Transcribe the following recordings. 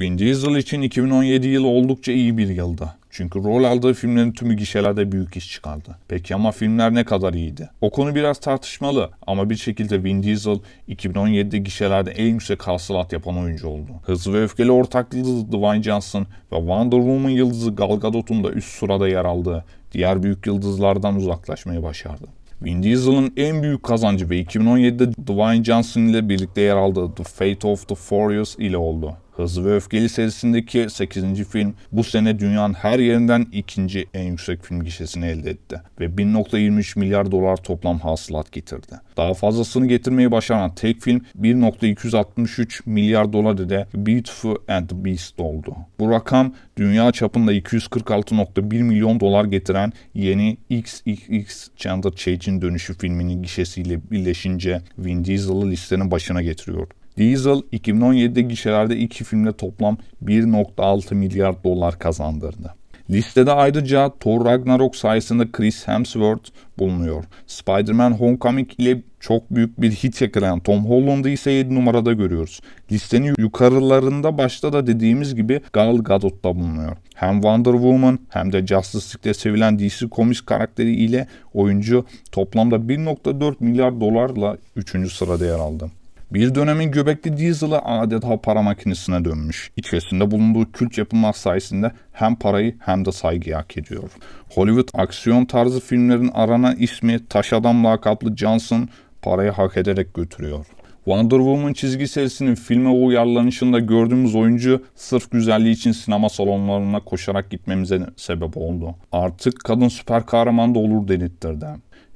Vin Diesel için 2017 yılı oldukça iyi bir yıldı. Çünkü rol aldığı filmlerin tümü gişelerde büyük iş çıkardı. Peki ama filmler ne kadar iyiydi? O konu biraz tartışmalı ama bir şekilde Vin Diesel 2017'de gişelerde en yüksek hasılat yapan oyuncu oldu. Hızlı ve Öfkeli ortak yıldızı Dwayne Johnson ve Wonder Woman yıldızı Gal Gadot'un da üst sırada yer aldığı diğer büyük yıldızlardan uzaklaşmayı başardı. Vin Diesel'ın en büyük kazancı ve 2017'de Dwayne Johnson ile birlikte yer aldığı The Fate of the Furious ile oldu. Hızlı ve Öfkeli serisindeki 8. film bu sene dünyanın her yerinden ikinci en yüksek film gişesini elde etti ve 1.23 milyar dolar toplam hasılat getirdi. Daha fazlasını getirmeyi başaran tek film 1.263 milyar dolar ile Beautiful and the Beast oldu. Bu rakam dünya çapında 246.1 milyon dolar getiren yeni XXX Gender Change'in dönüşü filminin gişesiyle birleşince Vin Diesel'ı listenin başına getiriyor. Diesel 2017'de gişelerde iki filmle toplam 1.6 milyar dolar kazandırdı. Listede ayrıca Thor Ragnarok sayesinde Chris Hemsworth bulunuyor. Spider-Man Homecoming ile çok büyük bir hit yakalayan Tom Holland'ı ise 7 numarada görüyoruz. Listenin yukarılarında başta da dediğimiz gibi Gal Gadot da bulunuyor. Hem Wonder Woman hem de Justice League'de sevilen DC Comics karakteri ile oyuncu toplamda 1.4 milyar dolarla 3. sırada yer aldı. Bir dönemin göbekli Diesel'ı adeta para makinesine dönmüş. İçerisinde bulunduğu kült yapımlar sayesinde hem parayı hem de saygıyı hak ediyor. Hollywood aksiyon tarzı filmlerin aranan ismi Taş Adam lakaplı Johnson parayı hak ederek götürüyor. Wonder Woman çizgi serisinin filme uyarlanışında gördüğümüz oyuncu sırf güzelliği için sinema salonlarına koşarak gitmemize sebep oldu. Artık kadın süper kahraman da olur denittirdi.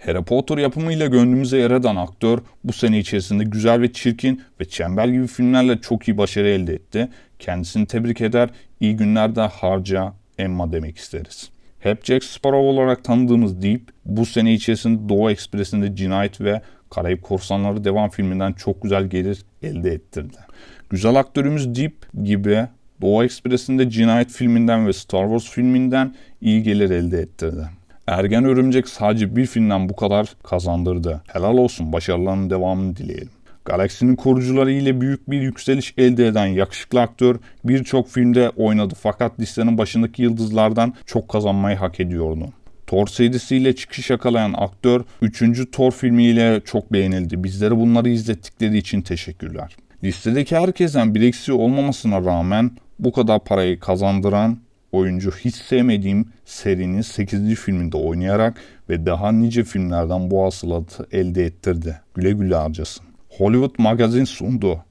Harry Potter yapımıyla gönlümüze yer eden aktör bu sene içerisinde güzel ve çirkin ve çember gibi filmlerle çok iyi başarı elde etti. Kendisini tebrik eder, iyi günlerde harca Emma demek isteriz. Hep Jack Sparrow olarak tanıdığımız Deep, bu sene içerisinde Doğu Ekspresi'nde Cinayet ve Karayip Korsanları devam filminden çok güzel gelir elde ettirdi. Güzel aktörümüz Deep gibi Doğu Ekspresi'nde Cinayet filminden ve Star Wars filminden iyi gelir elde ettirdi. Ergen Örümcek sadece bir filmden bu kadar kazandırdı. Helal olsun başarılarının devamını dileyelim. Galaksinin kurucuları ile büyük bir yükseliş elde eden yakışıklı aktör birçok filmde oynadı fakat listenin başındaki yıldızlardan çok kazanmayı hak ediyordu. Thor serisiyle çıkış yakalayan aktör 3. Thor filmiyle çok beğenildi. Bizlere bunları izlettikleri için teşekkürler. Listedeki herkesten bir eksiği olmamasına rağmen bu kadar parayı kazandıran oyuncu hiç sevmediğim serinin 8. filminde oynayarak ve daha nice filmlerden bu hasılatı elde ettirdi. Güle güle harcasın. Hollywood Magazine sundu.